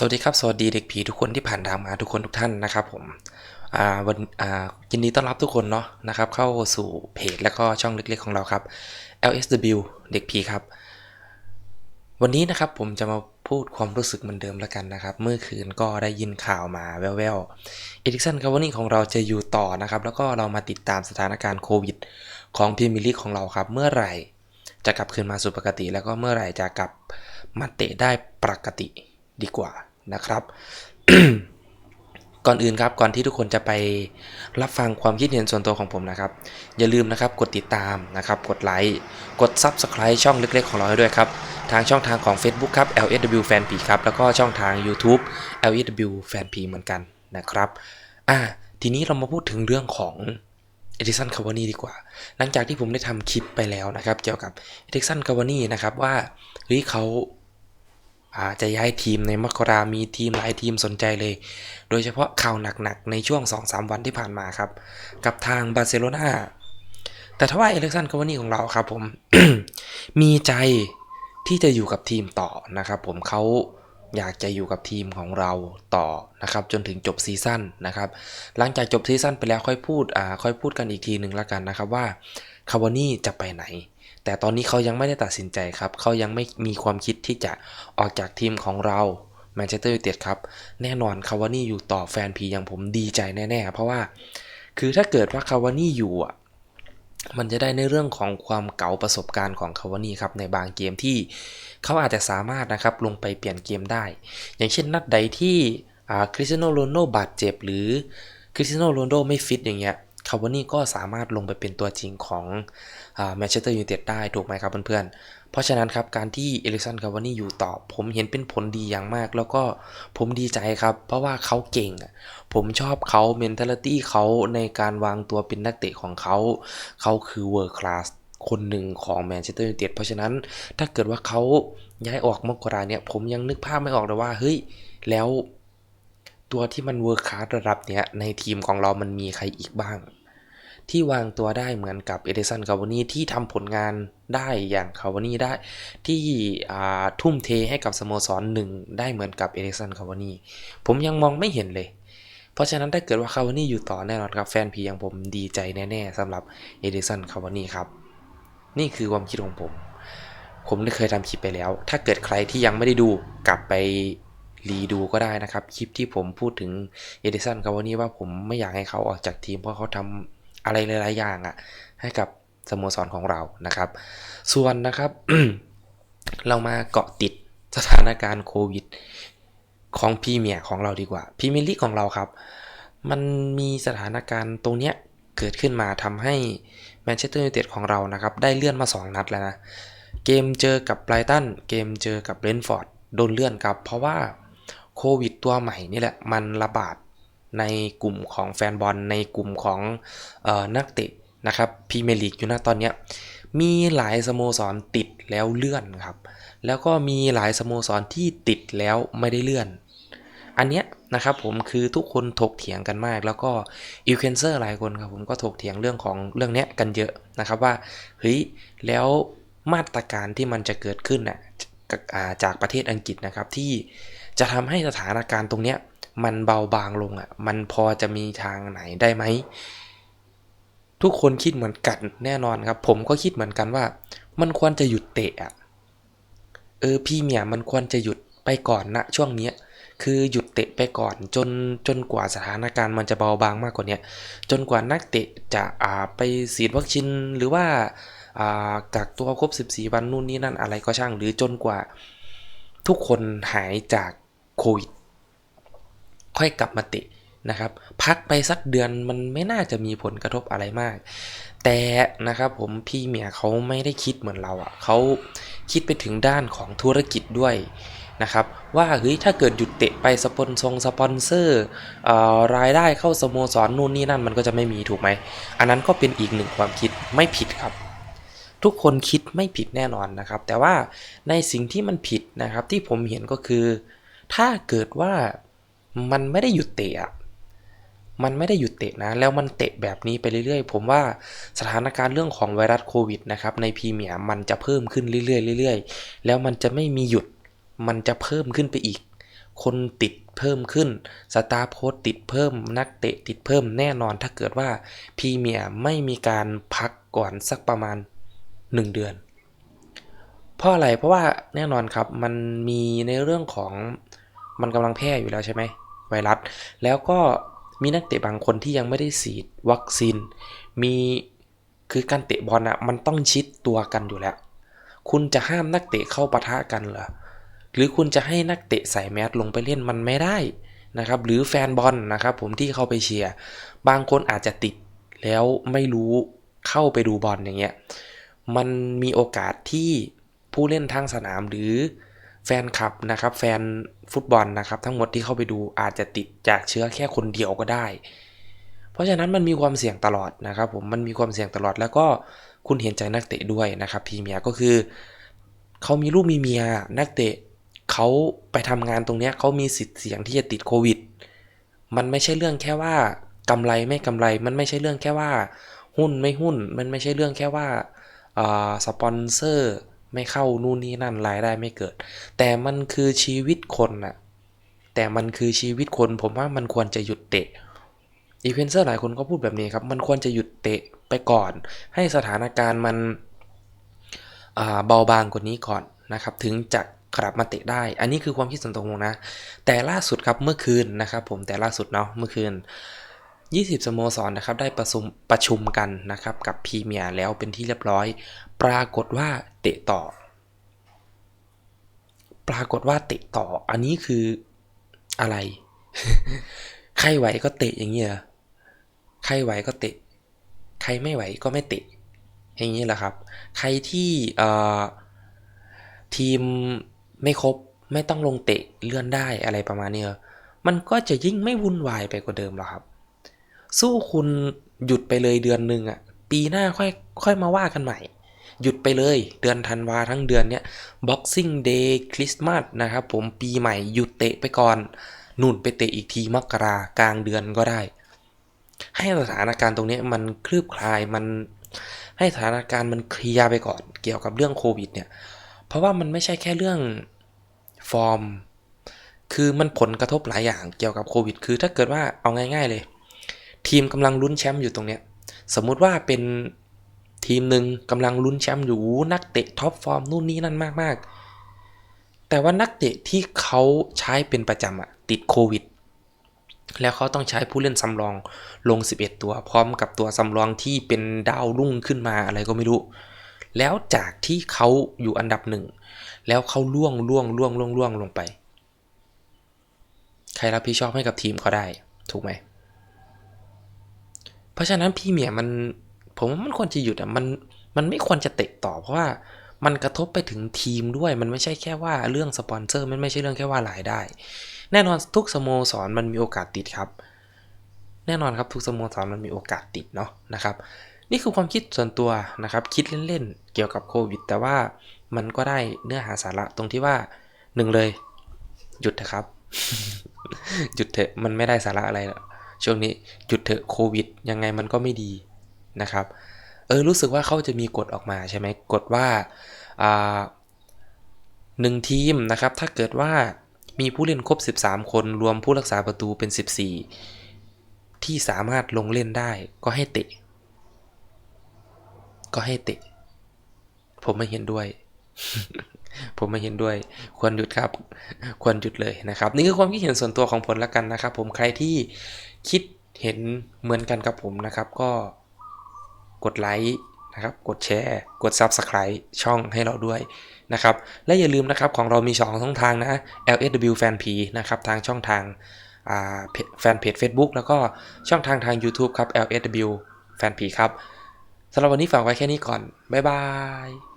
สวัสดีครับ สวัสดีเด็กผีทุกคนที่ผ่านทางมาทุกคนทุกท่านนะครับผมวันยินดีต้อนรับทุกคนเนาะนะครับเข้าสู่เพจแล้วก็ช่องเล็กๆของเราครับ LSW เด็กผีครับ วันนี้นะครับผมจะมาพูดความรู้สึกเหมือนเดิมแล้วกันนะครับ เมื่อคืนก็ได้ยินข่าวมาแว่วๆเอริกสันคาวานี่ของเราจะอยู่ต่อนะครับ แล้วก็เรามาติดตามสถานการณ์โควิด ของพรีมียร์ลีกของเราครับ เมื่อไหร่จะกลับคืนมาสู่ปกติ แล้วก็เมื่อไหร่จะกลับมาเตะได้ปกติดีกว่า นะครับ ก่อนอื่นครับก่อนที่ทุกคนจะไปรับฟังความคิดเห็นส่วนตัวของผมนะครับ อย่าลืมนะครับกดติดตามนะครับกดไลค์กด Subscribe ช่องเล็กๆ ของเราให้ด้วยครับ ทางช่องทางของ Facebook ครับ LSW Fan P ครับแล้วก็ช่องทาง YouTube LSW Fan P เหมือนกันนะครับอ่าทีนี้เรามาพูดถึงเรื่องของเอดิสันคาวานีดีกว่า หลังจากที่ผมได้ทำคลิปไปแล้วนะครับ เกี่ยวกับเอดิสันคาวานีนะครับว่าเฮ้ยเขา จะย้ายทีมในมกรามีทีมหลายทีมสนใจเลย โดยเฉพาะข่าวหนักๆ ในช่วง 2-3 วันที่ผ่านมาครับ กับทางบาร์เซโลนาแต่ทว่าเอเล็กซันคาวานี่ของเราครับผม มีใจที่จะอยู่กับทีมต่อนะครับผมเขาอยากจะอยู่กับทีมของเราต่อนะครับจนถึงจบซีซั่นนะครับหลังจากจบซีซั่นไปแล้วค่อยพูดอ่าค่อยพูดกันอีกทีหนึ่งละกันนะครับว่าคาวานี่จะไปไหน แต่ตอนนี้เขายังไม่ได้ตัดสินใจครับ เขายังไม่มีความคิดที่จะออกจากทีมของเราแมนเชสเตอร์ยูไนเต็ดครับ แน่นอนคาวานี่อยู่ต่อแฟนพีอย่างผมดีใจแน่ๆ เพราะว่าคือถ้าเกิดว่าคาวานี่อยู่อะมันจะได้ในเรื่องของความเก๋าประสบการณ์ของคาวานี่ครับในบางเกมที่เขาอาจจะสามารถนะครับลงไปเปลี่ยนเกมได้ อย่างเช่นนัดใดที่คริสเตียโนโรนโดบาดเจ็บหรือคริสเตียโนโรนโดไม่ฟิตอย่างเงี้ย คาวานี่ก็สามารถลงไปเป็นตัวจริงของแมนเชสเตอร์ยูไนเต็ดได้ถูกไหมครับเพื่อนๆ เพราะฉะนั้นครับการที่เอลิกซันคาวานี่อยู่ต่อ ผมเห็นเป็นผลดีอย่างมาก แล้วก็ผมดีใจครับ เพราะว่าเขาเก่ง ผมชอบเขาเมนเทลิตี้เขาในการวางตัวเป็นนักเตะของเขา เขาคือเวิร์คลาสคนหนึ่งของแมนเชสเตอร์ยูไนเต็ดเพราะฉะนั้นถ้าเกิดว่าเขาย้ายออกมกราเนี่ยผมยังนึกภาพไม่ออกเลยว่าเฮ้ยแล้วตัวที่มันเวิร์คคลาสระดับเนี้ยในทีมของเรามันมีใครอีกบ้าง ที่วางตัวได้เหมือนกับเอเดสันคาวานีที่ทำผลงานได้อย่างคาวานีได้ ที่ทุ่มเทให้กับสโมสรหนึ่งได้เหมือนกับเอเดสันคาวานีผมยังมองไม่เห็นเลย เพราะฉะนั้นถ้าเกิดว่าคาวานีอยู่ต่อแน่นอนครับแฟนพีอย่างผมดีใจแน่ๆสำหรับเอเดสันคาวานีครับ นี่คือความคิดของผม ผมได้เคยทำคลิปไปแล้ว ถ้าเกิดใครที่ยังไม่ได้ดูกลับไปรีดูก็ได้นะครับ คลิปที่ผมพูดถึงเอเดสันคาวานีว่าผมไม่อยากให้เขาออกจากทีมเพราะเขาทำ อะไรหลายๆอย่างอะ่ะให้กับสโมสรของเรานะครับ ส่วนนะครับเรามาเกาะติดสถานการณ์โควิด ของพรีเมียร์ของเราดีกว่าพรีเมียร์ลีกของเราครับ มันมีสถานการณ์ตรงเนี้ยเกิดขึ้นมาทำให้แมนเชสเตอร์ยูไนเต็ดของเรานะครับ ได้เลื่อนมา 2 นัดแล้วนะ เกมเจอกับไบรตันเกมเจอกับเบรนฟอร์ดโดนเลื่อนครับ เพราะว่าโควิดตัวใหม่นี่แหละ มันระบาด ในกลุ่มของแฟนบอล ในกลุ่มของออนักเตะนะครับพรีเมียร์ลีกอยู่นะตอนนี้มีหลายสโมสรติดแล้วเลื่อนครับ แล้วก็มีหลายสโมสรที่ติดแล้วไม่ได้เลื่อน อันเนี้ยนะครับผมคือทุกคนถกเถียงกันมาก แล้วก็อิวเคนเซอร์หลายคนครับผมก็ถกเถียงเรื่องของเรื่องเนี้ยกันเยอะนะครับว่าเฮ้ยแล้วมาตรการที่มันจะเกิดขึ้นน่ะจากประเทศอังกฤษนะครับที่จะทำให้สถานการณ์ตรงเนี้ย มันเบาบางลงอะ่ะ มันพอจะมีทางไหนได้ไหม ทุกคนคิดเหมือนกันแน่นอนครับ ผมก็คิดเหมือนกันว่า มันควรจะหยุดเตะอะ เออพี่เมียมันควรจะหยุดไปก่อนนะช่วงนี้คือหยุดเตะไปก่อนจนจนกว่าสถานการณ์มันจะเบาบางมากกว่านี้จนกว่านักเตะจะอ่าไปฉีดวัคซีนหรือว่าอ่ากักตัวครบ 14 วันนู่นนี่นั่นอะไรก็ช่าง หรือจนกว่าทุกคนหายจากโควิด ค่อยกลับมาเตะนะครับ พักไปสักเดือนมันไม่น่าจะมีผลกระทบอะไรมาก แต่นะครับผมพี่เมียเขาไม่ได้คิดเหมือนเราอะ่ะเขาคิดไปถึงด้านของธุรกิจด้วยนะครับว่าเฮ้ยถ้าเกิดหยุดเตะไปสปอนซงสปอนเซอร์รายได้เข้าสโมสรนู่นนี่นั่นมันก็จะไม่มีถูกไหม อันนั้นก็เป็นอีกหนึ่งความคิดไม่ผิดครับ ทุกคนคิดไม่ผิดแน่นอนนะครับ แต่ว่าในสิ่งที่มันผิดนะครับที่ผมเห็นก็คือ ถ้าเกิดว่า มันไม่ได้หยุดเตะมันไม่ได้หยุดเตะนะ แล้วมันเตะแบบนี้ไปเรื่อยๆ ผมว่าสถานการณ์เรื่องของไวรัสโควิดนะครับในพรีเมียร์มันจะเพิ่มขึ้นเรื่อยๆเรื่อยๆ แล้วมันจะไม่มีหยุด มันจะเพิ่มขึ้นไปอีก คนติดเพิ่มขึ้น สตาร์โพสต์ติดเพิ่ม นักเตะติดเพิ่มแน่นอนถ้าเกิดว่าพรีเมียร์ไม่มีการพักก่อนสักประมาณ 1 เดือน เพราะอะไร เพราะว่าแน่นอนครับ มันมีในเรื่องของมันกำลังแพร่อยู่แล้วใช่ไหม ไวรัส แล้วก็มีนักเตะบางคนที่ยังไม่ได้ฉีดวัคซีน มีคือการเตะบอลอะมันต้องชิดตัวกันอยู่แล้ว คุณจะห้ามนักเตะเข้าปะทะกันเหรอ หรือคุณจะให้นักเตะใส่แมสลงไปเล่นมันไม่ได้นะครับ หรือแฟนบอลนะครับผมที่เข้าไปเชียร์ บางคนอาจจะติดแล้วไม่รู้เข้าไปดูบอลอย่างเงี้ย มันมีโอกาสที่ผู้เล่นทางสนามหรือ แฟนคลับนะครับ แฟนฟุตบอลนะครับ ทั้งหมดที่เข้าไปดูอาจจะติดจากเชื้อแค่คนเดียวก็ได้ เพราะฉะนั้นมันมีความเสี่ยงตลอดนะครับผมมันมีความเสี่ยงตลอดแล้วก็คุณเห็นใจนักเตะด้วยนะครับพีเมียก็คือเขามีลูกมีเมียนักเตะเขาไปทำงานตรงเนี้ยเขามีสิทธิ์เสี่ยงที่จะติดโควิด มันไม่ใช่เรื่องแค่ว่ากำไรไม่กำไร มันไม่ใช่เรื่องแค่ว่า หุ้นไม่หุ้น มันไม่ใช่เรื่องแค่ว่าสปอนเซอร์ ไม่เข้านู่นนี่นั่นรายได้ไม่เกิด แต่มันคือชีวิตคนน่ะแต่มันคือชีวิตคนผมว่ามันควรจะหยุดเตะอีเวนเซอร์หลายคนก็พูดแบบนี้ครับ มันควรจะหยุดเตะไปก่อน ให้สถานการณ์มันเบาบางกว่านี้ก่อนนะครับ ถึงจะกลับมาเตะได้ อันนี้คือความคิดส่วนตัวผมนะ แต่ล่าสุดครับเมื่อคืนนะครับผมแต่ล่าสุดเนาะเมื่อคืน 20 สโมสรนะครับได้ประชุมประชุมกันนะครับกับพรีเมียร์แล้วเป็นที่เรียบร้อย ปรากฏว่าเตะต่อ ปรากฏว่าเตะต่ออันนี้คืออะไร ใครไหวก็เตะอย่างเงี้ยใครไหวก็เตะ ใครไม่ไหวก็ไม่เตะ อย่างนี้แหละครับ ใครที่เอ่อทีมไม่ครบไม่ต้องลงเตะเลื่อนได้อะไรประมาณนี้มันก็จะยิ่งไม่วุ่นวายไปกว่าเดิมหรอครับ สู้คุณหยุดไปเลยเดือนหนึ่งอะปีหน้าค่อยค่อยมาว่ากันใหม่ หยุดไปเลยเดือนธันวาทั้งเดือนเนี้ย Boxing Day คริสต์มาสนะครับผมปีใหม่หยุดเตะไปก่อนนุ่นไปเตะอีกทีมกรากลางเดือนก็ได้ ให้สถานการณ์ตรงนี้มันคลืบคลายมันให้สถานการณ์มันเคลียร์ไปก่อนเกี่ยวกับเรื่องโควิดเนี่ย เพราะว่ามันไม่ใช่แค่เรื่องฟอร์ม คือมันผลกระทบหลายอย่างเกี่ยวกับโควิด คือถ้าเกิดว่าเอาง่าย ๆเลย ทีมกำลังลุ้นแชมป์อยู่ตรงเนี้ยสมมุติว่าเป็นทีมหนึ่งกำลังลุ้นแชมป์อยู่นักเตะท็อปฟอร์มนู่นนี่นั่นมากๆ แต่ว่านักเตะที่เขาใช้เป็นประจำอะติดโควิด แล้วเขาต้องใช้ผู้เล่นสำรองลง 11 ตัว พร้อมกับตัวสำรองที่เป็นดาวรุ่งขึ้นมาอะไรก็ไม่รู้ แล้วจากที่เขาอยู่อันดับหนึ่งแล้วเขาล่วงล่วงล่วงล่วงล่วงลงไป ใครรับผิดชอบให้กับทีมเขาได้ถูกไหม เพราะฉะนั้นพี่เมียมันผมว่ามันควรจะหยุดอะมันมันไม่ควรจะเตะต่อเพราะว่ามันกระทบไปถึงทีมด้วย มันไม่ใช่แค่ว่าเรื่องสปอนเซอร์มันไม่ใช่เรื่องแค่ว่ารายได้ แน่นอนทุกสโมสรมันมีโอกาสติดครับ แน่นอนครับทุกสโมสรมันมีโอกาสติดเนาะนะครับ นี่คือความคิดส่วนตัวนะครับ คิดเล่นๆเกี่ยวกับโควิด แต่ว่ามันก็ได้เนื้อหาสาระตรงที่ว่าหนึ่งเลย หยุดเถอะครับ หยุดเถอะมันไม่ได้สาระอะไรหรอก ช่วงนี้หยุดเถอะโควิด ยังไงมันก็ไม่ดีนะครับ เออรู้สึกว่าเขาจะมีกฎออกมาใช่ไหมกฎว่าอ่าหนึ่งทีมนะครับ ถ้าเกิดว่ามีผู้เล่นครบ 13 คนรวมผู้รักษาประตูเป็น 14 ที่สามารถลงเล่นได้ก็ให้เตะ ก็ให้เตะ ผมไม่เห็นด้วย ผมไม่เห็นด้วย ควรหยุดครับ ควรหยุดเลยนะครับ นี่คือความคิดเห็นส่วนตัวของผมละกันนะครับ ผมใครที่ คิดเห็นเหมือนกันกับผมนะครับ ก็กดไลค์นะครับ กดแชร์ กด Subscribe ช่องให้เราด้วยนะครับ และอย่าลืมนะครับของเรามีสองช่องทางนะ LSW Fan P นะครับทางช่องทางาแฟนเพจ Facebook แล้วก็ช่องทางทาง YouTube ครับ LSW Fan P ครับสำหรับวันนี้ฝากไว้แค่นี้ก่อน บ๊ายบาย